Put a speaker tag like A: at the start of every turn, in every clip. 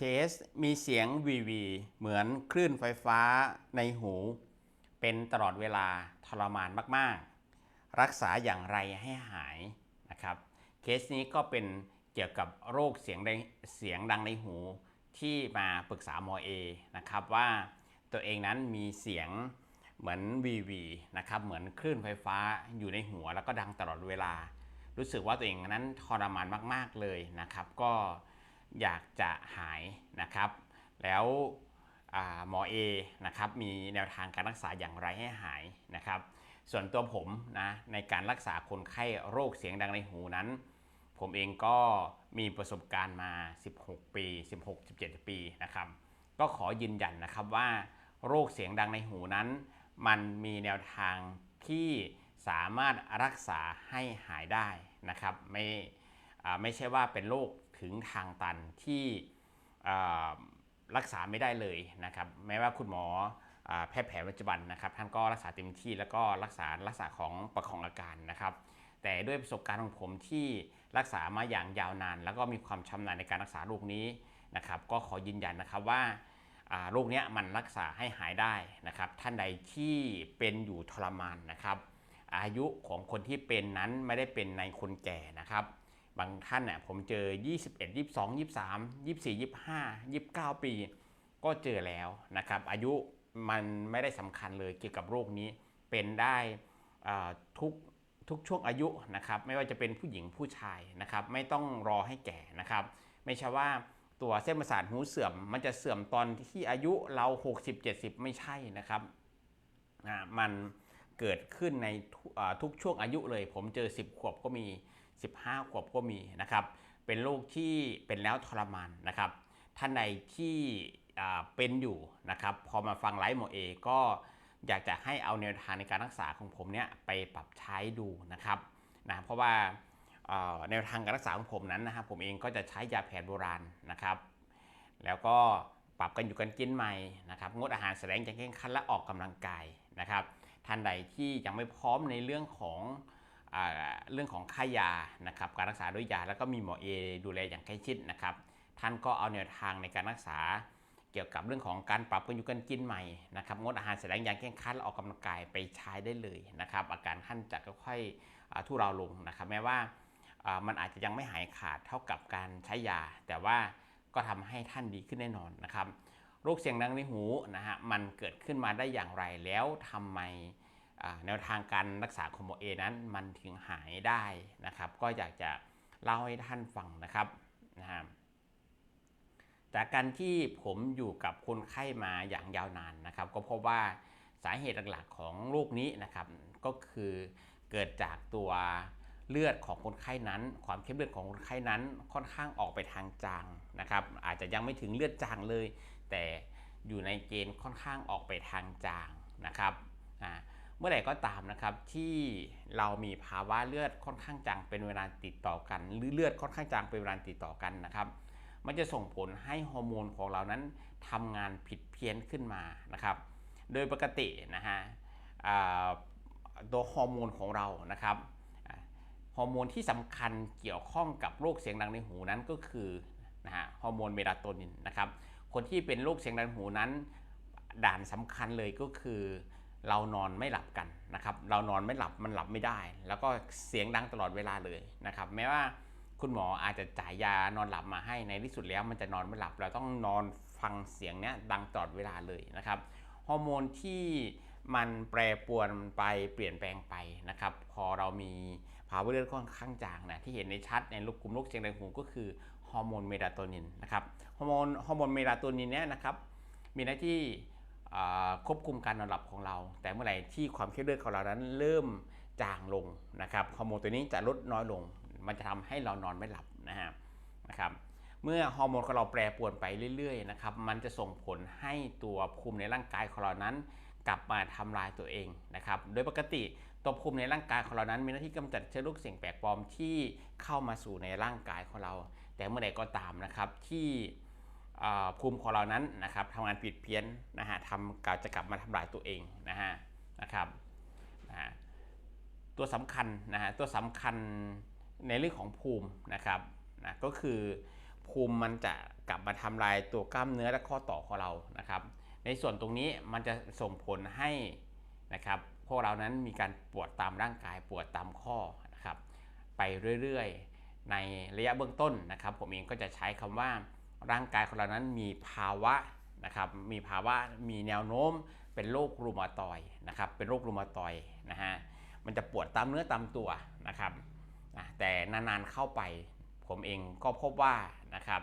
A: เคสมีเสียงวีวีเหมือนคลื่นไฟฟ้าในหู เป็นตลอดเวลาทรมานมากๆ รักษาอย่างไรให้หายนะครับ เคสนี้ก็เป็นเกี่ยวกับโรคเสียงในเสียงดังในหูที่มาปรึกษาหมอเอนะครับว่าตัวเองนั้นมีเสียงเหมือนวีวีนะครับเหมือนคลื่นไฟฟ้าอยู่ในหัวแล้วก็ดังตลอดเวลา รู้สึกว่าตัวเองนั้นทรมานมาก ๆเลยนะครับ ก็ อยากจะหายนะครับ แล้วหมอเอนะครับมีแนวทางการรักษาอย่างไรให้หายนะครับ ส่วนตัวผมนะในการรักษาคนไข้โรคเสียงดังในหูนั้น ผมเองก็มีประสบการณ์มา 16 ปี 16-17 ปีนะครับ ก็ขอยืนยันนะครับว่าโรคเสียงดังในหูนั้น มันมีแนวทางที่สามารถรักษาให้หายได้นะครับ ไม่ไม่ใช่ว่าเป็นโรค ถึงทางตันที่รักษาไม่ได้เลยนะครับ แม้ว่าคุณหมอแพทย์แผนปัจจุบันนะครับ ท่านก็รักษาเต็มที่แล้วก็รักษาลักษณะของประคองอาการนะครับ แต่ด้วยประสบการณ์ของผมที่รักษามาอย่างยาวนาน แล้วก็มีความชำนาญในการรักษาโรคนี้นะครับ ก็ขอยืนยันนะครับว่าโรคเนี้ยมันรักษาให้หายได้นะครับ ท่านใดที่เป็นอยู่ทรมานนะครับ อายุของคนที่เป็นนั้นไม่ได้เป็นในคนแก่นะครับ บางท่านเนี่ยผมเจอ 21 22 23 24 25 29 ปี ก็เจอแล้วนะครับ อายุมันไม่ได้สำคัญเลยเกี่ยวกับโรคนี้เป็นได้ทุกทุกช่วงอายุนะครับ ไม่ว่าจะเป็นผู้หญิงผู้ชายนะครับ ไม่ต้องรอให้แก่นะครับ ไม่ใช่ว่าตัวเส้นประสาทหูเสื่อม มันจะเสื่อมตอนที่อายุเรา 60 70 ไม่ใช่นะครับมันเกิดขึ้นในทุอ่าทุกช่วงอายุเลย ผมเจอ 10 ขวบก็มี 15 ขวบก็มีนะครับ เป็นโรคที่เป็นแล้วทรมานนะครับท่านใดที่เป็นอยู่นะครับ พอมาฟังไลฟ์หมอเอก็อยากจะให้เอาแนวทางในการรักษาของผมเนี่ยไปปรับใช้ดูนะครับนะเพราะว่าแนวทางการรักษาของผมนั้นนะครับผมเองก็จะใช้ยาแผนโบราณนะครับ แล้วก็ปรับกันอยู่กันกินใหม่นะครับงดอาหารแสดงอย่างเคร่งครัดและออกกำลังกายนะครับท่านใดที่ยังไม่พร้อมในเรื่องของ เรื่องของค่ายานะครับการรักษาด้วยยาแล้วก็มีหมอเอดูแลอย่างใกล้ชิดนะครับท่านก็เอาแนวทางในการรักษาเกี่ยวกับเรื่องของการปรับกันอยู่กันกินใหม่นะครับงดอาหารแสดงอย่างเคร่งครัดและออกกำลังกายไปใช้ได้เลยนะครับอาการท่านจะค่อยๆอ่าทุเลาลงนะครับแม้ว่ามันอาจจะยังไม่หายขาดเท่ากับการใช้ยา แต่ว่าก็ทำให้ท่านดีขึ้นแน่นอนนะครับโรคเสียงดังในหูนะฮะมันเกิดขึ้นมาได้อย่างไรแล้วทำไม แนวทางการรักษาของหมอเอนั้นมันถึงหายได้นะครับ ก็อยากจะเล่าให้ท่านฟังนะครับนะฮะจากการที่ผมอยู่กับคนไข้มาอย่างยาวนานนะครับ ก็พบว่าสาเหตุหลักๆของโรคนี้นะครับ ก็คือเกิดจากตัวเลือดของคนไข้นั้น ความเข้มเลือดของคนไข้นั้นค่อนข้างออกไปทางจางนะครับ อาจจะยังไม่ถึงเลือดจางเลย แต่อยู่ในเกณฑ์ค่อนข้างออกไปทางจางนะครับอ่า เมื่อไหร่ก็ตามนะครับที่เรามีภาวะเลือดค่อนข้างจางเป็นเวลาติดต่อกัน หรือเลือดค่อนข้างจางเป็นเวลาติดต่อกันนะครับ มันจะส่งผลให้ฮอร์โมนของเรานั้นทำงานผิดเพี้ยนขึ้นมานะครับ โดยปกตินะฮะตัวฮอร์โมนของเรานะครับฮอร์โมนที่สำคัญเกี่ยวข้องกับโรคเสียงดังในหูนั้นก็คือนะฮะฮอร์โมนเมลาโทนินนะครับ คนที่เป็นโรคเสียงดังหูนั้นด่านสำคัญเลยก็คือ เรานอนไม่หลับกันนะครับ เรานอนไม่หลับมันหลับไม่ได้ แล้วก็เสียงดังตลอดเวลาเลยนะครับ แม้ว่าคุณหมออาจจะจ่ายยานอนหลับมาให้ในที่สุดแล้วมันจะนอนไม่หลับ เราต้องนอนฟังเสียงเนี้ยดังตลอดเวลาเลยนะครับฮอร์โมนที่มันแปรปรวนไปเปลี่ยนแปลงไปนะครับ พอเรามีภาวะเลือดค่อนข้างจางนะที่เห็นในชัดในลูกกลุ่มโรคเสียงดังหูก็คือฮอร์โมนเมลาโทนินนะครับฮอร์โมนฮอร์โมนเมลาโทนินเนี้ยนะครับมีหน้าที่ ควบคุมการนอนหลับของเรา แต่เมื่อไหร่ที่ความเข้มเลือดของเรานั้นเริ่มจางลงนะครับฮอร์โมนตัวนี้จะลดน้อยลง มันจะทำให้เรานอนไม่หลับนะฮะนะครับเมื่อฮอร์โมนของเราแปรปรวนไปเรื่อยๆนะครับมันจะส่งผลให้ตัวภูมิในร่างกายของเรานั้น กลับมาทำลายตัวเองนะครับโดยปกติตัวภูมิในร่างกายของเรานั้นมีหน้าที่กำจัดเชื้อโรคเสี่ยงแปลกปลอมที่เข้ามาสู่ในร่างกายของเรา แต่เมื่อใดก็ตามนะครับที่ ภูมิของเรานั้นนะครับทำงานผิดเพี้ยนนะฮะทำกาจะกลับมาทำลายตัวเองนะฮะนะครับนะฮะตัวสำคัญนะฮะตัวสำคัญในเรื่องของภูมินะครับนะก็คือภูมิมันจะกลับมาทำลายตัวกล้ามเนื้อและข้อต่อของเรานะครับ ในส่วนตรงนี้มันจะส่งผลให้นะครับพวกเรานั้นมีการปวดตามร่างกายปวดตามข้อนะครับ ไปเรื่อยๆ ในระยะเบื้องต้นนะครับ ผมเองก็จะใช้คำว่า ร่างกายของเรานั้นมีภาวะนะครับมีภาวะมีแนวโน้มเป็นโรครูมาตอยนะครับเป็นโรครูมาตอยนะฮะมันจะปวดตามเนื้อตามตัวนะครับแต่นานๆเข้าไปผมเองก็พบว่านะครับ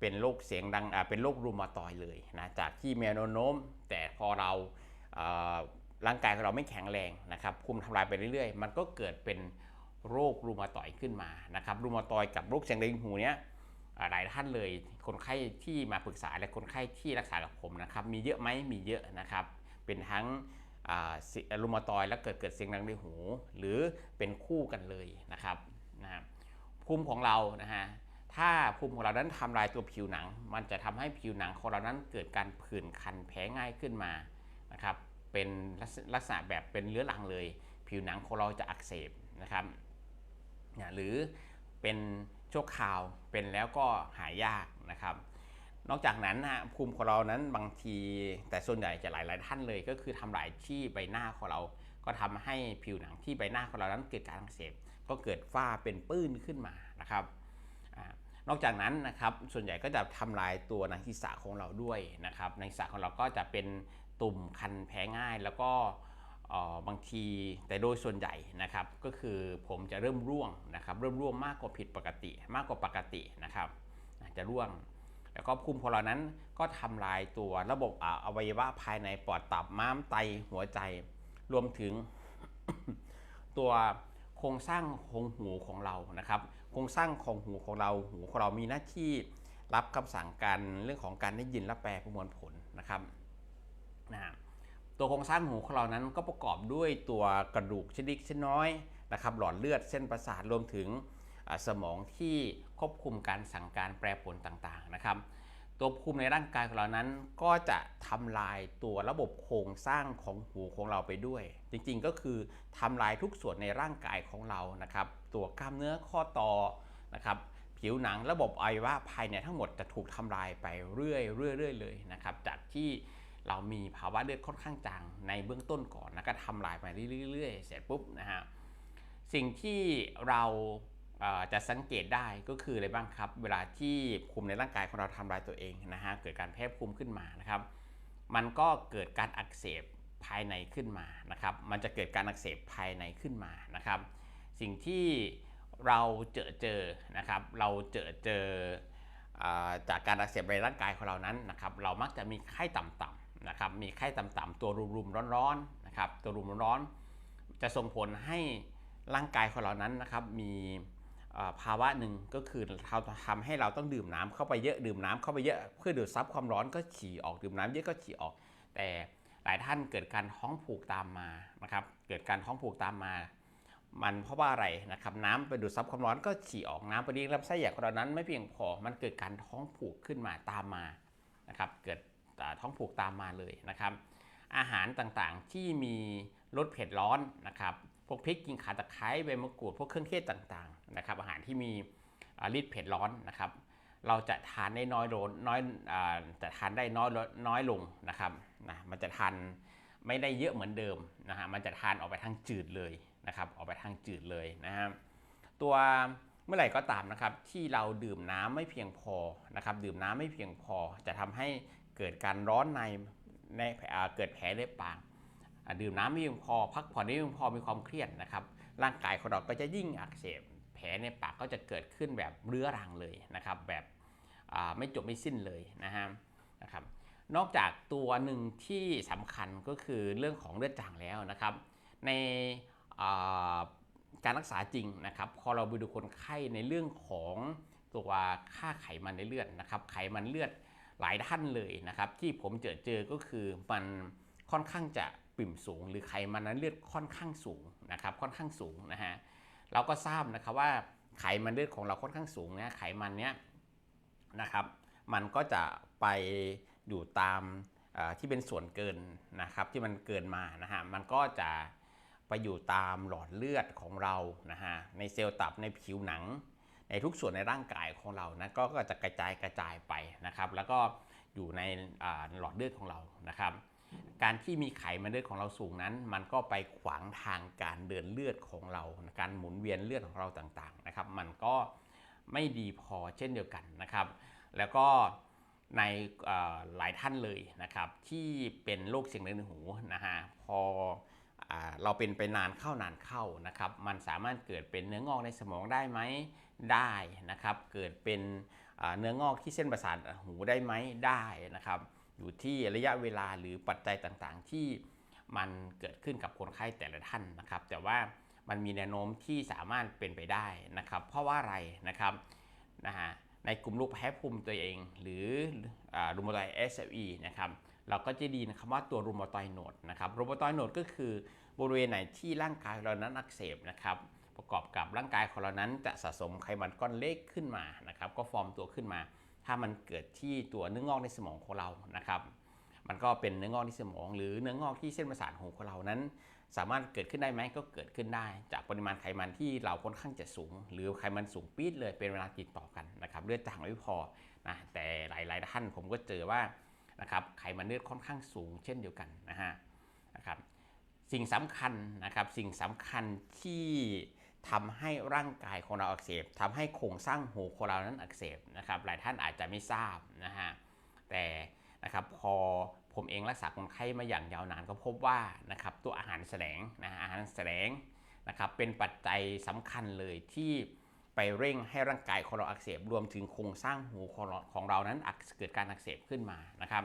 A: เป็นโรคเสียงดังเป็นโรครูมาตอยเลยนะจากที่มีแนวโน้ม แต่พอเราเร่างกายของเราไม่แข็งแรงนะครับคุมทำลายไปเรื่อยๆ มันก็เกิดเป็นโรครูมาตอยขึ้นมานะครับรูมาตอยกับโรคเสียงในหูเนี้ย หลายท่านเลยคนไข้ที่มาปรึกษาและคนไข้ที่รักษากับผมนะครับมีเยอะไหมมีเยอะนะครับ เป็นทั้งอ่าสิรูมาตอยแล้วเกิดเกิดเสียงดังในหู หรือเป็นคู่กันเลยนะครับนะภูมิของเรานะฮะถ้าภูมิของเรานั้นทำลายตัวผิวหนัง มันจะทำให้ผิวหนังของเรานั้นเกิดการผื่นคันแพ้ง่ายขึ้นมานะครับเป็นลักษณะแบบเป็นเรื้อรังเลย ผิวหนังของเราจะอักเสบนะครับนะหรือเป็น ชั่วคราวเป็นแล้วก็หายยากนะครับ นอกจากนั้นนะภูมิของเรานั้นบางที แต่ส่วนใหญ่จะหลายหลายท่านเลย ก็คือทำลายที่ใบหน้าของเรา ก็ทำให้ผิวหนังที่ใบหน้าของเรานั้นเกิดการอักเสบก็เกิดฝ้าเป็นปื้นขึ้นมานะครับอนอกจากนั้นนะครับส่วนใหญ่ก็จะทำลายตัวหนังศีรษะของเราด้วยนะครับหนังศีรษะของเราก็จะเป็นตุ่มคันแพ้ง่ายแล้วก็ บางทีแต่โดยส่วนใหญ่นะครับก็คือผมจะเริ่มร่วงนะครับเริ่มร่วงมากกว่าผิดปกติ มากกว่าปกตินะครับจะร่วง แล้วก็ภูมิของเรานั้นก็ทำลายตัวระบบออวัยวะภายในปอดตับม้ามไตหัวใจ รวมถึง ตัวโครงสร้างของหูของเรานะครับ โครงสร้างของหูของเราหูของเรามีหน้าที่รับคำสั่งการเรื่องของการได้ยินและแปลประมวลผลนะครับนะฮะ ตัวโครงสร้างหูของเรานั้นก็ประกอบด้วยตัวกระดูกชนิดชิ้นน้อยนะครับหลอดเลือดเส้นประสาทรวมถึงสมองที่ควบคุมการสั่งการแปรผลต่างๆนะครับ ตัวภูมิในร่างกายของเรานั้น ก็จะทำลายตัวระบบโครงสร้างของหูของเราไปด้วย จริงๆก็คือทำลายทุกส่วนในร่างกายของเรานะครับ ตัวกล้ามเนื้อข้อต่อนะครับผิวหนังระบบอวัยวะภายในทั้งหมดจะถูกทำลายไปเรื่อยๆเรื่อยๆเลยนะครับจากที่ เรามีภาวะเลือดค่อนข้างจางในเบื้องต้นก่อนแล้วก็ทำลายไปเรื่อยๆ เสร็จปุ๊บนะฮะสิ่งที่เราจะสังเกตได้ก็คืออะไรบ้างครับ เวลาที่ภูมิในร่างกายของเราทำลายตัวเองนะฮะเกิดการแพ้ภูมิขึ้นมานะครับ มันก็เกิดการอักเสบภายในขึ้นมานะครับ มันจะเกิดการอักเสบภายในขึ้นมานะครับ สิ่งที่เราเจอเจอนะครับ เราเจอเจอจากการอักเสบในร่างกายของเรานั้นนะครับ เรามักจะมีไข้ต่ำ นะครับมีไข้ต่ำๆตัวรุมๆร้อนๆนะครับตัวรุมร้อนๆจะส่งผลให้ร่างกายของเรานั้นนะครับมีภาวะหนึ่งก็คือเราทำให้เราต้องดื่มน้ำเข้าไปเยอะดื่มน้ำเข้าไปเยอะเพื่อดูดซับความร้อนก็ฉี่ออกดื่มน้ำเยอะก็ฉี่ออก แต่หลายท่านเกิดการท้องผูกตามมานะครับเกิดการท้องผูกตามมา มันเพราะว่าอะไรนะครับน้ำไปดูดซับความร้อนก็ฉี่ออกน้ำไปเลี้ยงลำไส้ใหญ่ของเรานั้น ไม่เพียงพอมันเกิดการท้องผูกขึ้นมาตามมานะครับเกิด ท้องผูกตามมาเลยนะครับอาหารต่างๆที่มีรสเผ็ดร้อนนะครับพวกพริกกินขาตะไคร้ใบมะกรูดพวกเครื่องเทศต่างๆนะครับอาหารที่มีฤทธิ์เผ็ดร้อนนะครับเราจะทานได้น้อยลงน้อยจะทานได้น้อยน้อยลงนะครับนะมันจะทานไม่ได้เยอะเหมือนเดิมนะฮะมันจะทานออกไปทางจืดเลยนะครับออกไปทางจืดเลยนะฮะตัวเมื่อไหร่ก็ตามนะครับที่เราดื่มน้ำไม่เพียงพอนะครับดื่มน้ำไม่เพียงพอจะทำให้ เกิดการร้อนในในเกิดแผลในปากดื่มน้ำไม่เพียงพอพักผ่อนไม่เพียงพอมีความเครียดนะครับ ร่างกายของเราก็จะยิ่งอักเสบ แผลในปากก็จะเกิดขึ้นแบบเรื้อรังเลยนะครับ แบบไม่จบไม่สิ้นเลยนะฮะนะครับ นอกจากตัวหนึ่งที่สำคัญก็คือเรื่องของเลือดจางแล้วนะครับ ในการรักษาจริงนะครับ พอเราไปดูคนไข้ในเรื่องของตัวค่าไขมันในเลือดนะครับ ไขมันเลือด หลายท่านเลยนะครับ ที่ผมเจอเจอก็คือมันค่อนข้างจะปิ่มสูง หรือไขมันนั้นเลือดค่อนข้างสูงนะครับ ค่อนข้างสูงนะฮะเราก็ทราบนะครับว่าไขมันเลือดของเราค่อนข้างสูงนะไขมันเนี้ยนะครับ มันก็จะไปอยู่ตามที่เป็นส่วนเกินนะครับ ที่มันเกินมานะฮะมันก็จะไปอยู่ตามหลอดเลือดของเรานะฮะในเซลล์ตับในผิวหนัง ในทุกส่วนในร่างกายของเรานะก็จะกระจายกระจายไปนะครับ แล้วก็อยู่ในหลอดเลือดของเรานะครับการที่มีไขมันเลือดของเราสูงนั้น มันก็ไปขวางทางการเดินเลือดของเรา การหมุนเวียนเลือดของเราต่างๆนะครับ มันก็ไม่ดีพอเช่นเดียวกันนะครับ แล้วก็ในหลายท่านเลยนะครับ ที่เป็นโรคเสียงในหูนะฮะพออ่าเราเป็นไปนานเข้านานเข้านะครับ มันสามารถเกิดเป็นเนื้องอกในสมองได้ไหม ได้นะครับ เกิดเป็นเนื้องอกที่เส้นประสาทหูได้ไหมได้นะครับ อยู่ที่ระยะเวลาหรือปัจจัยต่างๆ ที่มันเกิดขึ้นกับคนไข้แต่ละท่านนะครับ แต่ว่ามันมีแนวโน้มที่สามารถเป็นไปได้นะครับ เพราะว่าอะไรนะครับนะฮะในกลุ่มโรคแพ้ภูมิตัวเอง หรือรูมาตอยเอสเอนะครับเราก็จะดีนครับว่าตัวรูมาตอยโนดนะครับรูมาตอยโนดก็คือบริเวณไหนที่ร่างกายเรานั้นอักเสบนะครับ ประกอบกับร่างกายของเรานั้นจะสะสมไขมันก้อนเล็กขึ้นมานะครับก็ฟอร์มตัวขึ้นมา ถ้ามันเกิดที่ตัวเนื้องอกในสมองของเรานะครับมันก็เป็นเนื้องอกที่สมอง หรือเนื้องอกที่เส้นประสาทหูของเรานั้น สามารถเกิดขึ้นได้ไหมก็เกิดขึ้นได้ จากปริมาณไขมันที่เราค่อนข้างจะสูง หรือไขมันสูงปี๊ดเลยเป็นเวลาติดต่อกันนะครับเลือดจางไม่พอนะแต่หลาย ๆ ท่านผมก็เจอว่านะครับไขมันเลือดค่อนข้างสูงเช่นเดียวกันนะฮะนะครับสิ่งสำคัญนะครับสิ่งสำคัญที่ ทำให้ร่างกายของเราอักเสบทำให้โครงสร้างหูของเรานั้นอักเสบนะครับ หลายท่านอาจจะไม่ทราบนะฮะแต่นะครับพอผมเองรักษาคนไข้มาอย่างยาวนานก็พบว่านะครับตัวอาหารแสลงนะอาหารแสลงนะครับเป็นปัจจัยสำคัญเลยที่ไปเร่งให้ร่างกายของเราอักเสบรวมถึงโครงสร้างหูของเราของเรานั้นเกิดการอักเสบขึ้นมานะครับ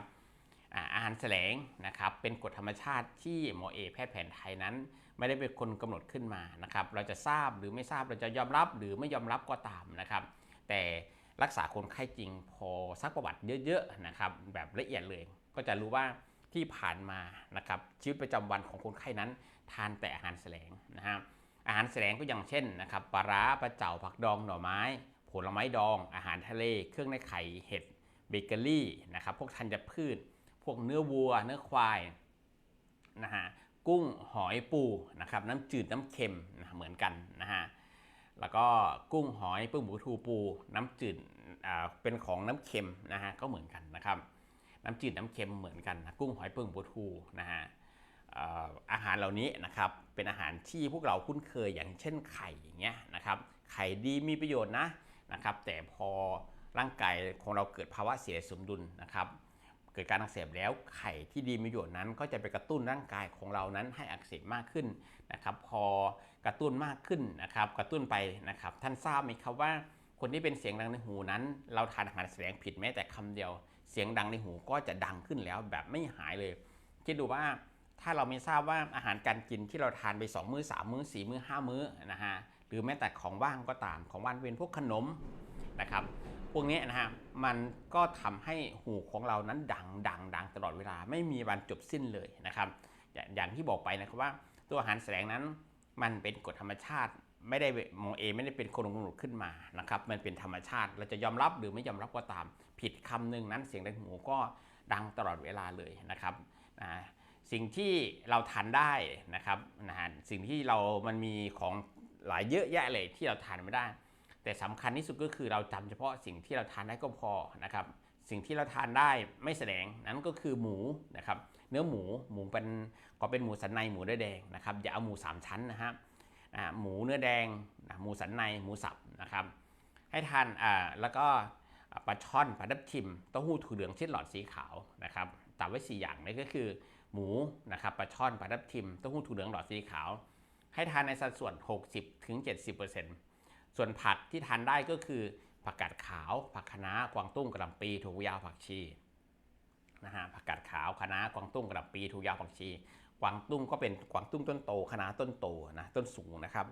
A: อาหารแสลงนะครับเป็นกฎธรรมชาติที่หมอเอกแพทย์แผนไทยนั้น ไม่ได้เป็นคนกำหนดขึ้นมานะครับ เราจะทราบหรือไม่ทราบเราจะยอมรับหรือไม่ยอมรับก็ตามนะครับ แต่รักษาคนไข้จริงพอซักประวัติเยอะๆนะครับ แบบละเอียดเลย ก็จะรู้ว่าที่ผ่านมานะครับชีวิตประจำวันของคนไข้นั้น ทานแต่อาหารแสลงนะฮะอาหารแสลงก็อย่างเช่นนะครับปลาร้าปลาเจ่าผักดองหน่อไม้ ผลไม้ดอง อาหารทะเล เครื่องในไข่เห็ดเบเกอรี่นะครับพวกธัญพืช พวกเนื้อวัว เนื้อควายนะฮะ กุ้งหอยปูนะครับน้ำจืดน้ำเค็มนะเหมือนกันนะฮะแล้วก็กุ้งหอยปึ้งหมูทูปู น้ำจืดอ่าเป็นของน้ำเค็มนะฮะก็เหมือนกันนะครับน้ำจืดน้ำเค็มเหมือนกันนะกุ้งหอยปึ้งหมูทูนะฮะเอ่ออาหารเหล่านี้นะครับเป็นอาหารที่พวกเราคุ้นเคยอย่างเช่นไข่อย่างเงี้ยนะครับไข่ดีมีประโยชน์นะนะครับแต่พอร่างกายของเราเกิดภาวะเสียสมดุลนะครับ เกิดการอักเสบแล้วไข่ที่ดีมีประโยชน์นั้น ก็จะไปกระตุ้นร่างกายของเรานั้นให้อักเสบมากขึ้นนะครับ พอกระตุ้นมากขึ้นนะครับ กระตุ้นไปนะครับ ท่านทราบไหมครับว่า คนที่เป็นเสียงดังในหูนั้น เราทานอาหารแสลงผิดแม้แต่คำเดียว เสียงดังในหูก็จะดังขึ้นแล้วแบบไม่หายเลยคิดดูว่าถ้าเราไม่ทราบว่าอาหารการกินที่เราทานไป 2 มื้อ 3 มื้อ 4 มื้อ 5 มื้อนะฮะหรือแม้แต่ของว่างก็ตามของว่างเป็นพวกขนมนะครับ วกนี้นะฮะมันก็ทำให้หูของเรานั้นดังดังดังตลอดเวลาไม่มีวันจบสิ้นเลยนะครับอย่าอย่างที่บอกไปนะครับว่าตัวอาหารแสงนั้นมันเป็นกฎธรรมชาติไม่ได้หมอเอไม่ได้เป็นคนกำหนดขึ้นมานะครับมันเป็นธรรมชาติเราจะยอมรับหรือไม่ยอมรับก็ตาม ผิดคำหนึ่งนั้นเสียงในหูก็ดังตลอดเวลาเลยนะครับนะสิ่งที่เราทานได้นะครับนะสิ่งที่เรามันมีของหลายเยอะแยะเลยที่เราทานไม่ได้ แต่สำคัญที่สุดก็คือเราจำเฉพาะสิ่งที่เราทานได้ก็พอนะครับ สิ่งที่เราทานได้ไม่แสดงนั้นก็คือหมูนะครับเนื้อหมูหมูเป็นก็เป็นหมูสันในหมูเนื้อแดงนะครับอย่าเอาหมูสามชั้นนะครับหมูเนื้อแดงหมูสันในหมูสับนะครับ ให้ทานอ่าแล้วก็ปลาช่อนปลาดับทิมเต้าหู้ถั่วเหลืองเช่นหลอดสีขาวนะครับตามไว้สี่อย่างนี่ก็คือหมูนะครับปลาช่อนปลาดับทิมเต้าหู้ถั่วเหลืองหลอดสีขาว ให้ทานในสัดส่วน 60-70% ส่วนผักที่ทานได้ก็คือผักกาดขาว ผักคะน้ากวางตุ้งกระลำปีถั่วยาวผักชีนะฮะผักกาดขาวคะน้ากวางตุ้งกระลำปีถั่วยาวผักชี กวางตุ้งก็เป็นกวางตุ้งต้นโตคะน้าต้นโตนะต้นสูงนะครับ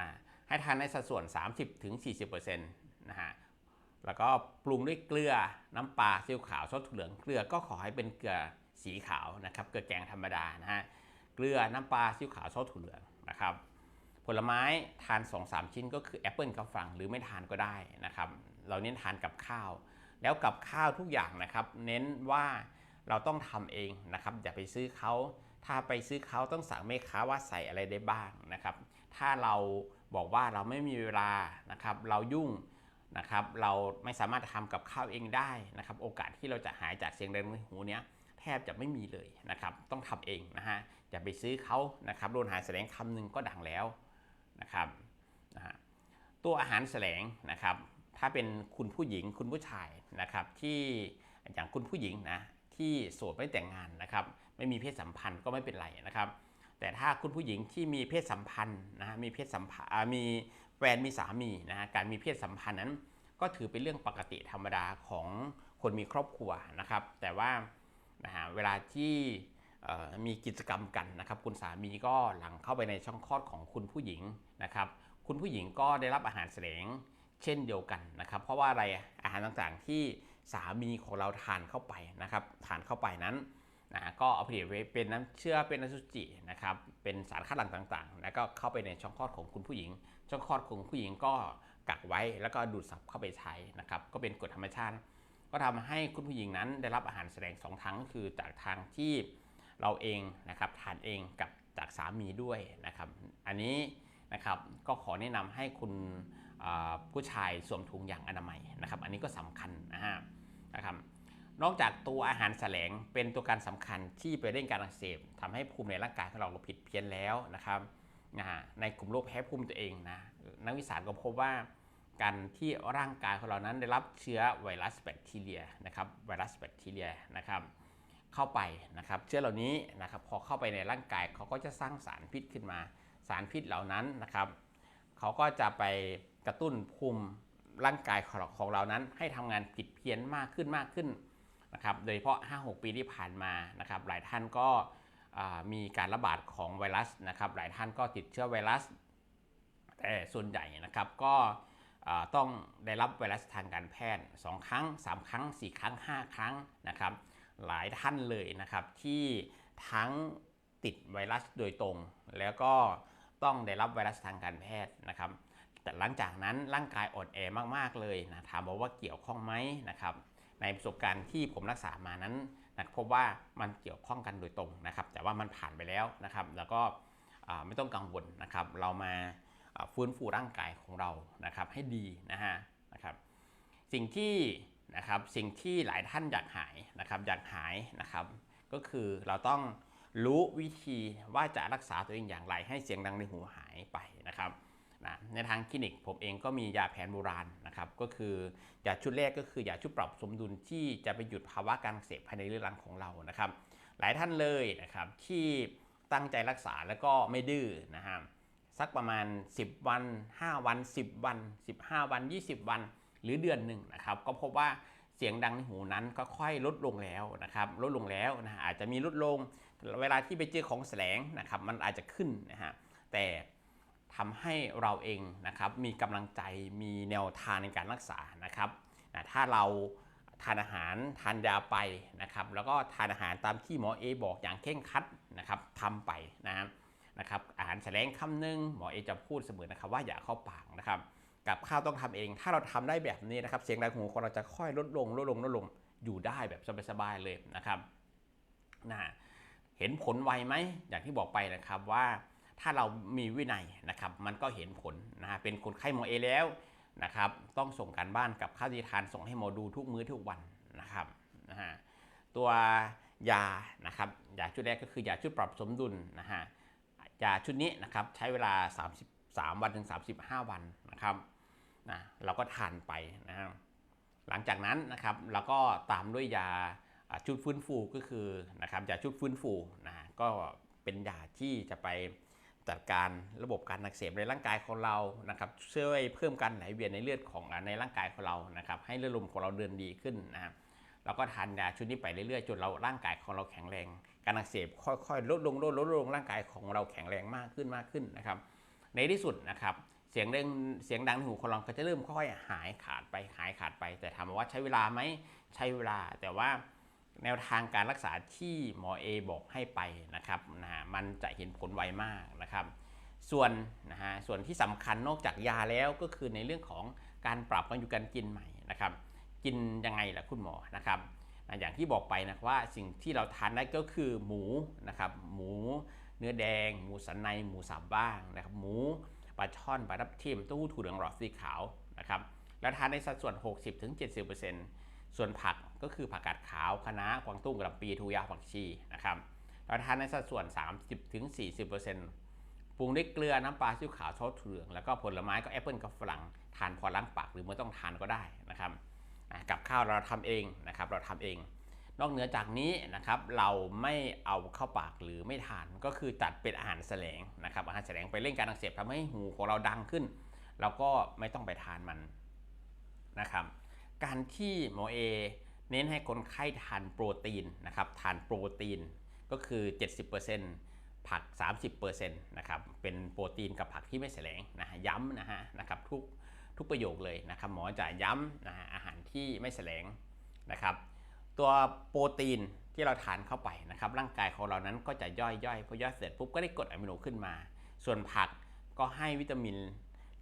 A: นะให้ทานในสัดส่วน 30-40%นะฮะแล้วก็ปรุงด้วยเกลือน้ำปลาซีอิ๊วขาวซอสถั่วเหลืองเกลือก็ขอให้เป็นเกลือสีขาวนะครับเกลือแกงธรรมดานะฮะเกลือน้ำปลาซีอิ๊วขาวซอสถั่วเหลืองนะครับ ผลไม้ทาน 2-3 ชิ้นก็คือแอปเปิลกับฝรั่งหรือไม่ทานก็ได้นะครับ เราเน้นทานกับข้าว แล้วกับข้าวทุกอย่างนะครับ เน้นว่าเราต้องทำเองนะครับ อย่าไปซื้อเขาถ้าไปซื้อเขาต้องสั่งแม่ค้าว่าใส่อะไรได้บ้างนะครับ ถ้าเราบอกว่าเราไม่มีเวลานะครับ เรายุ่งนะครับ เราไม่สามารถทำกับข้าวเองได้นะครับ โอกาสที่เราจะหายจากเสียงดังในหูเนี้ยแทบจะไม่มีเลยนะครับ ต้องทำเองนะฮะอย่าไปซื้อเขานะครับโดนหายแสลงคำหนึ่งก็ดังแล้ว นะครับนะฮะตัวอาหารแสลงนะครับ ถ้าเป็นคุณผู้หญิงคุณผู้ชายนะครับที่อย่างคุณผู้หญิงนะที่โสดไม่แต่งงานนะครับ ไม่มีเพศสัมพันธ์ก็ไม่เป็นไรนะครับ แต่ถ้าคุณผู้หญิงที่มีเพศสัมพันธ์นะมีเพศสัมพันธ์มีแฟนมีสามีนะการมีเพศสัมพันธ์นั้น ก็ถือเป็นเรื่องปกติธรรมดาของคนมีครอบครัวนะครับ แต่ว่านะฮะเวลาที่ มีกิจกรรมกันนะครับ คุณสามีก็หลังเข้าไปในช่องคลอดของคุณผู้หญิงนะครับ คุณผู้หญิงก็ได้รับอาหารแสลงเช่นเดียวกันนะครับ เพราะว่าอะไรอาหารต่างๆที่สามีของเราทานเข้าไปนะครับ ทานเข้าไปนั้นนะก็เอาผลิตเป็นน้ำเชื่อเป็นอสุจินะครับ เป็นสารคัดหลั่งต่างๆ แล้วก็เข้าไปในช่องคลอดของคุณผู้หญิง ช่องคลอดของผู้หญิงก็กักไว้แล้วก็ดูดซับเข้าไปใช้นะครับ ก็เป็นกฎธรรมชาติ ก็ทำให้คุณผู้หญิงนั้นได้รับอาหารแสดงสองทั้งคือจากทางที่ เราเองนะครับทานเองกับจากสามีด้วยนะครับ อันนี้นะครับก็ขอแนะนำให้คุณผู้ชายสวมถุงยางอนามัยนะครับ อันนี้ก็สำคัญนะฮะนะครับนอกจากตัวอาหารแสลงเป็นตัวการสำคัญที่ไปเร่งการอักเสบทำให้ภูมิในร่างกายของเราผิดเพี้ยนแล้วนะครับนะฮะในกลุ่มโรคแพ้ภูมิตัวเองนะนักวิชาการก็พบว่าการที่ร่างกายของเรานั้นได้รับเชื้อไวรัสแบคทีเรียนะครับไวรัสแบคทีเรียนะครับ เข้าไปนะครับ เชื้อเหล่านี้นะครับพอเข้าไปในร่างกายเขาก็จะสร้างสารพิษขึ้นมา สารพิษเหล่านั้นนะครับเขาก็จะไปกระตุ้นภูมิร่างกายของเราของเรานั้น ให้ทำงานผิดเพี้ยนมากขึ้นมากขึ้นนะครับโดยเฉพาะ 5-6 ปีที่ผ่านมานะครับ หลายท่านก็มีการระบาดของไวรัสนะครับ หลายท่านก็ติดเชื้อไวรัส แต่ส่วนใหญ่นะครับก็ต้องได้รับไวรัสทางการแพทย์ 2 ครั้ง 3 ครั้ง 4 ครั้ง 5 ครั้งนะครับ หลายท่านเลยนะครับ ที่ทั้งติดไวรัสโดยตรง แล้วก็ต้องได้รับไวรัสทางการแพทย์นะครับ แต่หลังจากนั้นร่างกายอ่อนแอมากๆเลยนะถามบอกว่าเกี่ยวข้องไหมนะครับในประสบการณ์ที่ผมรักษามานั้นนะพบว่ามันเกี่ยวข้องกันโดยตรงนะครับ แต่ว่ามันผ่านไปแล้วนะครับ แล้วก็ไม่ต้องกังวลนะครับ เรามาฟื้นฟูร่างกายของเรานะครับให้ดีนะฮะนะครับ สิ่งที่ นะครับสิ่งที่หลายท่านอยากหายนะครับอยากหายนะครับก็คือเราต้องรู้วิธีว่าจะรักษาตัวเองอย่างไรให้เสียงดังในหูหายไปนะครับนะในทางคลินิกผมเองก็มียาแผนโบราณนะครับก็คือยาชุดแรกก็คือยาชุดปรับสมดุลที่จะไปหยุดภาวะการเสพภายในเรื้อรังของเรานะครับ หลายท่านเลยนะครับที่ตั้งใจรักษาแล้วก็ไม่ดื้อนะฮะสักประมาณ 10 วัน 5 วัน 10 วัน 15 วัน 20 วัน หรือเดือนหนึ่งนะครับก็พบว่าเสียงดังในหูนั้นก็ค่อยลดลงแล้วนะครับลดลงแล้วนะฮะอาจจะมีลดลงเวลาที่ไปเจอของแสลงนะครับมันอาจจะขึ้นนะฮะแต่ทำให้เราเองนะครับมีกำลังใจมีแนวทางในการรักษานะครับนะถ้าเราทานอาหารทานยาไปนะครับแล้วก็ทานอาหารตามที่หมอเอบอกอย่างเคร่งครัดนะครับทำไปนะครับนะครับอาหารแสลงคำหนึงหมอเอจะพูดเสมอนะครับว่าอย่าเข้าปากนะครับ กับข้าวต้องทำเอง ถ้าเราทำได้แบบนี้นะครับ เสียงดังหูของเราจะค่อยลดลงลดลงลดลงอยู่ได้แบบสบายๆเลยนะครับนะเห็นผลไวไหมอย่างที่บอกไปนะครับว่าถ้าเรามีวินัยนะครับ มันก็เห็นผลนะฮะเป็นคนไข้หมอเอแล้วนะครับ ต้องส่งการบ้านกับข้าวที่ทานส่งให้หมอดูทุกมื้อทุกวันนะครับนะฮะตัวยานะครับยาชุดแรกก็คือยาชุดปรับสมดุลนะฮะยาชุดนี้นะครับใช้เวลา 33 วันถึง 35 วันนะครับ นะเราก็ทานไปนะหลังจากนั้นนะครับเราก็ตามด้วยยาชุดฟื้นฟูก็คือนะครับยาชุดฟื้นฟูนะก็เป็นยาที่จะไปจัดการระบบการอักเสบในร่างกายของเรานะครับช่วยเพิ่มการไหลเวียนในเลือดของในร่างกายของเรานะครับให้เลือดลมของเราเดินดีขึ้นนะครับเราก็ทานยาชุดนี้ไปเรื่อยๆจนเราร่างกายของเราแข็งแรง การอักเสบค่อยๆ ลดลงลดลดลงร่างกายของเราแข็งแรงมากขึ้นมากขึ้นนะครับ ในที่สุดนะครับ เสียงเร่งเสียงดังในหูของเราก็จะเริ่มค่อยๆหายขาดไปหายขาดไป แต่ถามว่าใช้เวลาไหมใช้เวลา แต่ว่าแนวทางการรักษาที่หมอเอบอกให้ไปนะครับนะฮะมันจะเห็นผลไวมากนะครับ ส่วนนะฮะส่วนที่สำคัญนอกจากยาแล้วก็คือในเรื่องของการปรับการอยู่การกินใหม่นะครับ กินยังไงล่ะคุณหมอนะครับนะอย่างที่บอกไปนะว่าสิ่งที่เราทานได้ก็คือหมูนะครับหมูเนื้อแดง หมูสันในหมูสับบ้างนะครับหมู ปลาช่อนปลาทับทิมเต้าหู้ถั่วเหลืองหลอดสีขาวนะครับแล้วทานในสัดส่วน 60-70%ส่วนผักก็คือผักกาดขาวคะน้ากวางตุ้งกระปีทูยาผักชีนะครับเราทานในสัดส่วน 30-40%ปรุงด้วยเกลือน้ำปลาซีอิ๊วขาวซอสถั่วเหลืองแล้วก็ผลไม้ก็แอปเปิลกับฝรั่งทานพอล้างปากหรือไม่ต้องทานก็ได้นะครับกับข้าวเราทำเองนะครับเราทำเอง นอกเหนือจากนี้นะครับเราไม่เอาเข้าปากหรือไม่ทานก็คือตัดเป็นอาหารแสลงนะครับอาหารแสลงไปเร่งการอักเสบทำให้หูของเราดังขึ้น เราก็ไม่ต้องไปทานมันนะครับการที่หมอเอเน้นให้คนไข้ทานโปรตีนนะครับทานโปรตีนก็คือ 70%ผัก 30%นะครับเป็นโปรตีนกับผักที่ไม่แสลงนะฮะย้ำนะฮะนะครับทุกทุกประโยคเลยนะครับหมอจะย้ำนะฮะอาหารที่ไม่แสลงนะครับ ตัวโปรตีนที่เราทานเข้าไปนะครับ ร่างกายของเรานั้นก็จะย่อยย่อยพอย่อยเสร็จปุ๊บก็ได้กรดอะมิโนขึ้นมา ส่วนผักก็ให้วิตามิน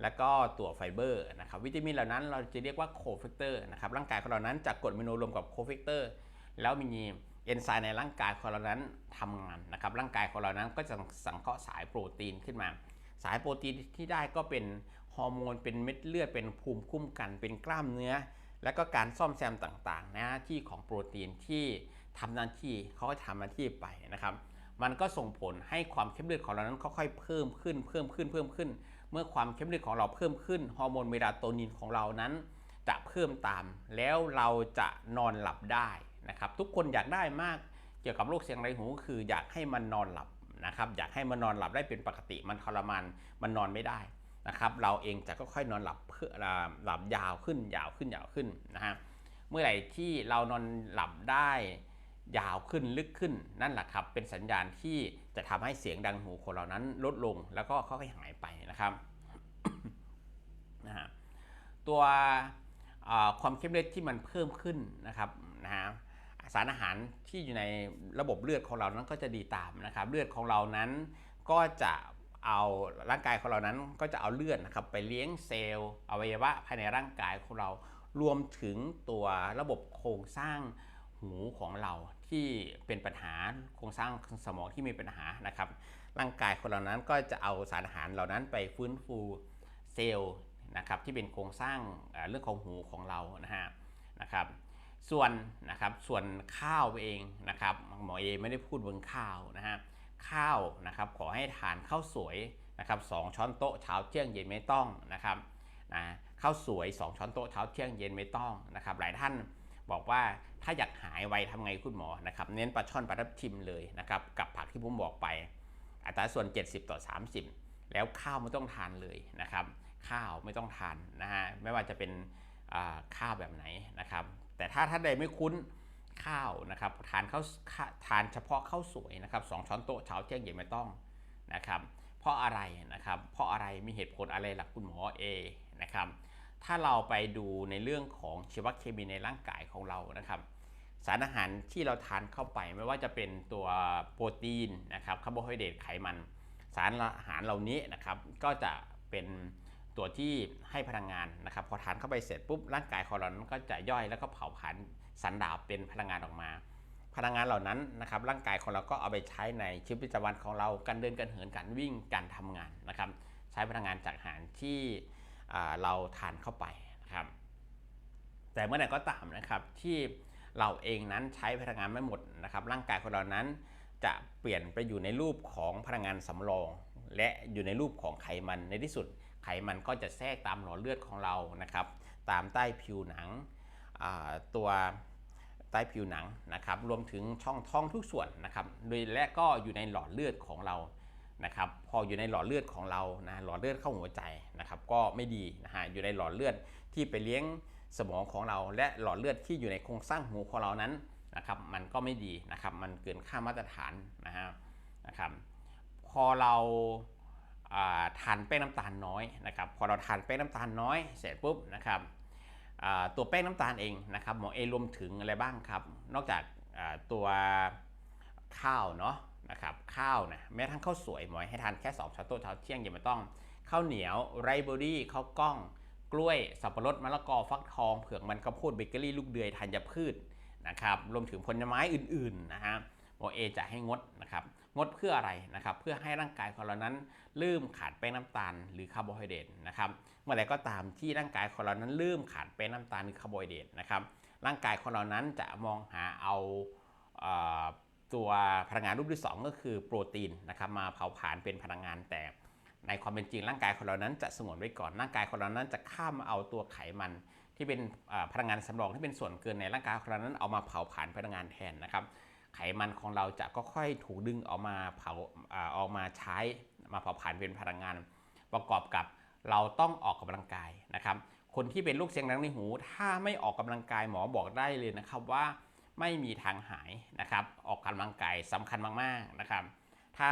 A: แล้วก็ตัวไฟเบอร์นะครับ วิตามินเหล่านั้นเราจะเรียกว่าโคเฟกเตอร์นะครับ ร่างกายของเรานั้นจะกรดอะมิโนรวมกับโคเฟกเตอร์แล้วมีเอนไซม์ในร่างกายของเรานั้นทำงานนะครับ ร่างกายของเรานั้นก็จะสังเคราะห์สายโปรตีนขึ้นมา สายโปรตีนที่ได้ก็เป็นฮอร์โมน เป็นเม็ดเลือด เป็นภูมิคุ้มกัน เป็นกล้ามเนื้อ และก็การซ่อมแซมต่างๆ หน้าที่ของโปรตีนที่ทำหน้าที่เขาก็ทำหน้าที่ไปนะครับ มันก็ส่งผลให้ความเข้มเลือดของเรานั้นค่อยๆเพิ่มขึ้นเพิ่มขึ้นเพิ่มขึ้น เมื่อความเข้มเลือดของเราเพิ่มขึ้นฮอร์โมนเมลาโทนินของเรานั้น จะเพิ่มตาม แล้วเราจะนอนหลับได้นะครับ ทุกคนอยากได้มากเกี่ยวกับโรคเสียงไรหูก็คืออยากให้มันนอนหลับนะครับ อยากให้มันนอนหลับได้เป็นปกติมันทรมานมันนอนไม่ได้ นะครับ เราเองจะค่อยๆนอนหลับเพื่อหลับยาวขึ้นยาวขึ้นยาวขึ้นนะฮะเมื่อไหร่ที่เรานอนหลับได้ยาวขึ้นลึกขึ้นนั่นแหละครับ เป็นสัญญาณที่จะทำให้เสียงดังหูของเรานั้นลดลงแล้วก็ค่อยๆหายไปนะครับนะฮะตัวความเข้มเลือดที่มันเพิ่มขึ้นนะครับนะฮะสารอาหารที่อยู่ในระบบเลือดของเรานั้นก็จะดีตามนะครับ เลือดของเรานั้นก็จะ เอาร่างกายของเรานั้นก็จะเอาเลือดนะครับไปเลี้ยงเซลล์อวัยวะภายในร่างกายของเรา รวมถึงตัวระบบโครงสร้างหูของเราที่เป็นปัญหาโครงสร้างสมองที่มีปัญหานะครับ ร่างกายของเรานั้นก็จะเอาสารอาหารเหล่านั้นไปฟื้นฟูเซลล์นะครับที่เป็นโครงสร้างเรื่องของหูของเรานะฮะนะครับ ส่วนนะครับส่วนข้าวเองนะครับหมอเอไม่ได้พูดเรื่องข้าวนะฮะ ข้าวนะครับขอให้ทานข้าวสวยนะครับสช้อนโต๊ะเช้าเที่ยงเย็นไม่ต้องนะครับนะข้าวสวย 2 ช้อนโต๊ะเช้าเที่ยงเย็นไม่ต้องนะครับหลายท่านบอกว่าถ้าอยากหายไวทำไงคุณหมอนะครับเน้นปลาช่อนปลาทับทิมเลยนะครับกับผักที่ผมบอกไป อัตราส่วน 70 ต่อ 30 แล้วข้าวไม่ต้องทานเลยนะครับข้าวไม่ต้องทานนะฮะไม่ว่าจะเป็นข้าวแบบไหนนะครับแต่ถ้าท่านใดไม่คุ้น ข้าวนะครับทานข้าวทานเฉพาะข้าวสวยนะครับสช้อนโต๊ะเช้าเที่ยงเย็นไม่ต้องนะครับเพราะอะไรนะครับเพราะอะไรมีเหตุผลอะไรหลักคุณหมอเอนะครับถ้าเราไปดูในเรื่องของชีวเคมีในร่างกายของเรานะครับ สารอาหารที่เราทานเข้าไปไม่ว่าจะเป็นตัวโปรตีนนะครับคาร์โบไฮเดรตไขมัน สารอาหารเหล่านี้นะครับก็จะเป็น ตัวที่ให้พลังงานนะครับ พอทานเข้าไปเสร็จปุ๊บร่างกายของเรานั้นก็จะย่อยแล้วก็เผาผลาญสันดาบเป็นพลังงานออกมา พลังงานเหล่านั้นนะครับ ร่างกายของเราก็เอาไปใช้ในชีวิตประจำวันของเราการเดินการเหินการวิ่งการทำงานนะครับ ใช้พลังงานจากอาหารที่เราทานเข้าไปนะครับ แต่เมื่อไหร่ก็ตามนะครับที่เราเองนั้นใช้พลังงานไม่หมดนะครับ ร่างกายของเรานั้นจะเปลี่ยนไปอยู่ในรูปของพลังงานสำรอง และอยู่ในรูปของไขมันในที่สุด ไขมันก็จะแทรกตามหลอดเลือดของเรานะครับ ตามใต้ผิวหนังตัวใต้ผิวหนังนะครับ รวมถึงช่องท้องทุกส่วนนะครับ โดยและก็อยู่ในหลอดเลือดของเรานะครับ พออยู่ในหลอดเลือดของเรานะหลอดเลือดเข้าหัวใจนะครับ ก็ไม่ดีนะฮะอยู่ในหลอดเลือดที่ไปเลี้ยงสมองของเรา และหลอดเลือดที่อยู่ในโครงสร้างหูของเรานั้นนะครับ มันก็ไม่ดีนะครับ มันเกินค่ามาตรฐานนะฮะนะครับ พอเรา ทานแป้งน้ำตาลน้อยนะครับพอเราทานแป้งน้ำตาลน้อยเสร็จปุ๊บนะครับตัวแป้งน้ำตาลเองนะครับหมอเอรวมถึงอะไรบ้างครับ นอกจากตัวข้าวเนาะนะครับข้าวนะแม้ทั้งข้าวสวยหมอให้ทานแค่2ช้อนโต๊ะเช้าเที่ยงยังไม่ต้องข้าวเหนียวไรเบอรี่ข้าวกล้อง กล้วยสับปะรดมะละกอฟักทองเผือกมันข้าวโพดเบเกอรี่ลูกเดือยธัญพืชนะครับรวมถึงผลไม้อื่นๆนะฮะหมอเอจะให้งดนะครับ งดเพื่ออะไรนะครับ เพื่อให้ร่างกายของเรานั้นเริ่มขาดแป้งน้ำตาลหรือคาร์โบไฮเดรตนะครับ เมื่อไรก็ตามที่ร่างกายของเรานั้นเริ่มขาดแป้งน้ำตาลหรือคาร์โบไฮเดรตนะครับ ร่างกายของเรานั้นจะมองหาเอาเอ่อตัวพลังงานรูปที่สองก็คือโปรตีนนะครับมาเผาผลาญเป็นพลังงานแต่ในความเป็นจริงร่างกายของเรานั้นจะสงวนไว้ก่อนร่างกายของเรานั้นจะข้ามมาเอาตัวไขมัน ที่เป็นพลังงานสำรองที่เป็นส่วนเกินในร่างกายของเรานั้นเอามาเผาผลาญพลังงานแทนนะครับ ไขมันของเราจะก็ค่อยถูกดึงออกมาเผาออกมาใช้มาเผาผลาญเป็นพลังงาน ประกอบกับเราต้องออกกำลังกายนะครับ คนที่เป็นลูกเสียงดังในหู ถ้าไม่ออกกำลังกายหมอบอกได้เลยนะครับว่าไม่มีทางหายนะครับ ออกกำลังกายสำคัญมากๆนะครับ ถ้า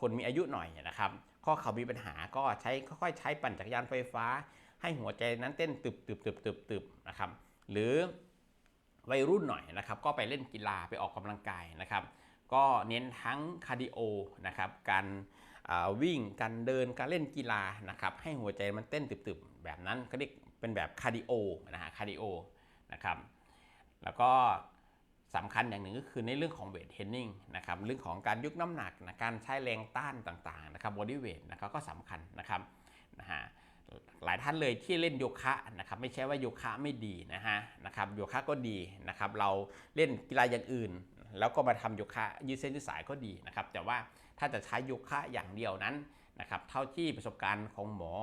A: คนมีอายุหน่อยนะครับ ข้อเข่ามีปัญหาก็ใช้ค่อยๆใช้ปั่นจักรยานไฟฟ้า ให้หัวใจนั้นเต้นตึบตึบตึบตึบตึบนะครับ หรือ วัยรุ่นหน่อยนะครับก็ไปเล่นกีฬาไปออกกำลังกายนะครับ ก็เน้นทั้งคาร์ดิโอนะครับการวิ่งการเดินการเล่นกีฬานะครับให้หัวใจมันเต้นตึบๆ แบบนั้นเขาเรียกเป็นแบบคาร์ดิโอนะฮะคาร์ดิโอนะครับแล้วก็สำคัญอย่างหนึ่งก็คือในเรื่องของเวทเทรนนิ่งนะครับเรื่องของการยกน้ำหนักนะการใช้แรงต้านต่างๆนะครับบอดี้เวทนะครับก็สำคัญนะครับนะฮะหลายท่านเลยที่เล่นโยคะนะครับไม่ใช่ว่าโยคะไม่ดีนะฮะ นะครับโยคะก็ดีนะครับเราเล่นกีฬาอย่างอื่น แล้วก็มาทำโยคะยืดเส้นยืดสายก็ดีนะครับแต่ว่าถ้าจะใช้โยคะอย่างเดียวนั้นนะครับเท่าที่ประสบการณ์ของหมอ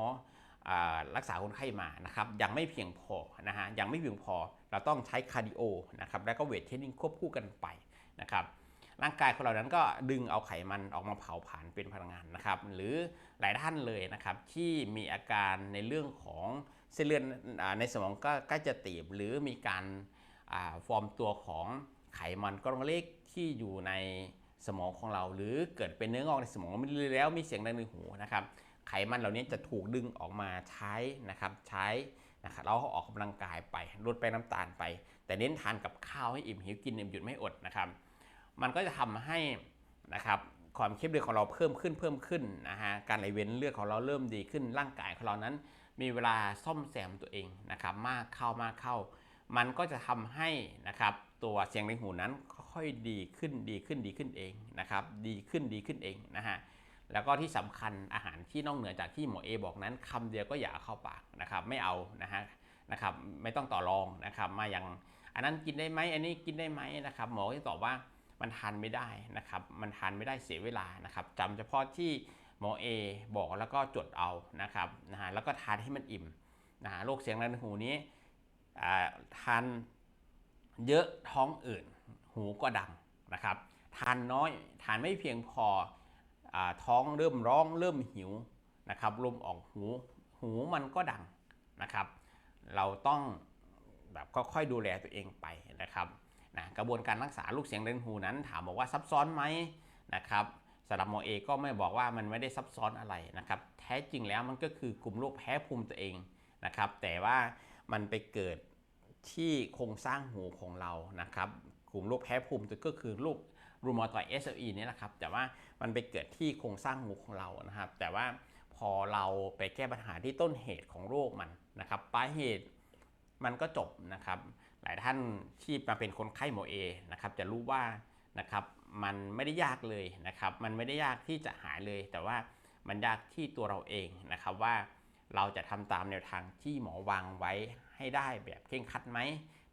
A: รักษาคนไข้มานะครับยังไม่เพียงพอนะฮะยังไม่เพียงพอเราต้องใช้คาร์ดิโอนะครับแล้วก็เวทเทรนนิ่งควบคู่กันไปนะครับร่างกายของเรานั้นก็ดึงเอาไขมันออกมาเผาผลาญเป็นพลังงานนะครับหรือหลายท่านเลยนะครับที่มีอาการในเรื่องของ เส้นเลือดในสมองก็ใกล้จะตีบหรือมีการาฟอร์มตัวของไขมันก้อนเล็กที่อยู่ในสมองของเรา หรือเกิดเป็นเนื้องอกในสมองแล้วมีเสียงดังในหูนะครับไขมันเหล่านี้จะถูกดึงออกมาใช้นะครับใช้นะครับเราออกกำลังกายไปลดไปน้ำตาลไป แต่เน้นทานกับข้าวให้อิ่มหิวกินอิ่มหยุดไม่อดนะครับ มันก็จะทำให้นะครับความเข้มเลือดของเราเพิ่มขึ้นเพิ่มขึ้นนะฮะการไหลเวียนเลือดของเราเริ่มดีขึ้นร่างกายของเรานั้น มีเวลาซ่อมแซมตัวเองนะครับมากเข้ามากเข้า มันก็จะทำให้นะครับตัวเสียงในหูนั้นค่อยดีขึ้นดีขึ้นดีขึ้นเองนะครับดีขึ้นดีขึ้นเองนะฮะแล้วก็ที่สำคัญอาหารที่นอกเหนือจากที่หมอเอบอกนั้นคำเดียวก็อย่าเข้าปากนะครับไม่เอานะฮะนะครับไม่ต้องต่อรองนะครับมาอย่างอันนั้นกินได้ไหมอันนี้กินได้ไหมนะครับหมอก็จะตอบว่ามันทานไม่ได้นะครับมันทานไม่ได้เสียเวลานะครับจำเฉพาะที่ หมอเอบอกแล้วก็จดเอานะครับนะฮะแล้วก็ทานให้มันอิ่มนะฮะโรคเสียงในหูนี้ทานเยอะท้องอื่น หูก็ดังนะครับ ทานน้อยทานไม่เพียงพออท้องเริ่มร้องเริ่มหิวนะครับลมออกหูหูมันก็ดังนะครับ เราต้องแบบค่อยๆดูแลตัวเองไปนะครับนะกระบวนการรักษาลูกเสียงเดินหูนั้นถามบอกว่าซับซ้อนไหมนะครับ สำหรับหมอเอก็ไม่บอกว่ามันไม่ได้ซับซ้อนอะไรนะครับ แท้จริงแล้วมันก็คือกลุ่มโรคแพ้ภูมิตัวเองนะครับ แต่ว่ามันไปเกิดที่โครงสร้างหูของเรานะครับ กลุ่มโรคแพ้ภูมิตัวก็คือโรครูมาตอยด์ SLE นี่แหละครับ แต่ว่ามันไปเกิดที่โครงสร้างหูของเรานะครับ แต่ว่าพอเราไปแก้ปัญหาที่ต้นเหตุของโรคมันนะครับปลายเหตุมันก็จบนะครับ หลายท่านที่มาเป็นคนไข้หมอเอนะครับ จะรู้ว่านะครับ มันไม่ได้ยากเลยนะครับ มันไม่ได้ยากที่จะหายเลย แต่ว่ามันยากที่ตัวเราเองนะครับว่าเราจะทำตามแนวทางที่หมอวางไว้ให้ได้แบบเคร่งครัดไหม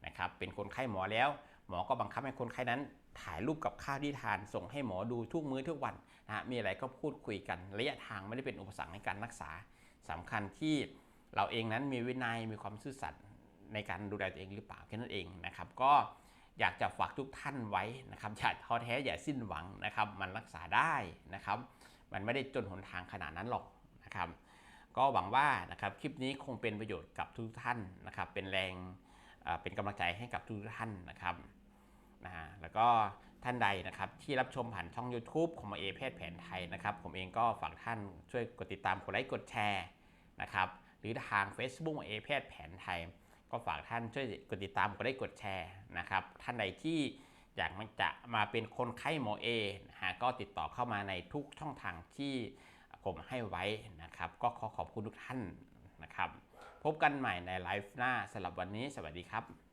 A: นะครับ เป็นคนไข้หมอแล้ว หมอก็บังคับให้คนไข้นั้นถ่ายรูปกับข้าวที่ทานส่งให้หมอดูทุกมื้อทุกวันนะฮะมีอะไรก็พูดคุยกัน ระยะทางไม่ได้เป็นอุปสรรคในการรักษาสำคัญที่เราเองนั้นมีวินัยมีความซื่อสัตย์ในการดูแลตัวเองหรือเปล่าแค่นั้นเองนะครับ ก็ อยากจะฝากทุกท่านไว้นะครับอย่าท้อแท้อย่าสิ้นหวังนะครับ มันรักษาได้นะครับ มันไม่ได้จนหนทางขนาดนั้นหรอกนะครับ ก็หวังว่านะครับคลิปนี้คงเป็นประโยชน์กับทุกท่านนะครับ เป็นแรงเป็นกำลังใจให้กับทุกท่านนะครับนะฮะแล้วก็ท่านใดนะครับที่รับชมผ่านช่อง YouTube ของหมอเอแพทย์แผนไทยนะครับ ผมเองก็ฝากท่านช่วยกดติดตามกดไลค์กดแชร์นะครับหรือทาง Facebook มอเอแพทย์แผนไทย ก็ฝากท่านช่วยกดติดตามกดได้กดแชร์นะครับท่านใดที่อยากมันจะมาเป็นคนไข้หมอเอนะฮะก็ติดต่อเข้ามาในทุกช่องทางที่ผมให้ไว้นะครับ ก็ขอขอบคุณทุกท่านนะครับ พบกันใหม่ในไลฟ์หน้าสำหรับวันนี้ สวัสดีครับ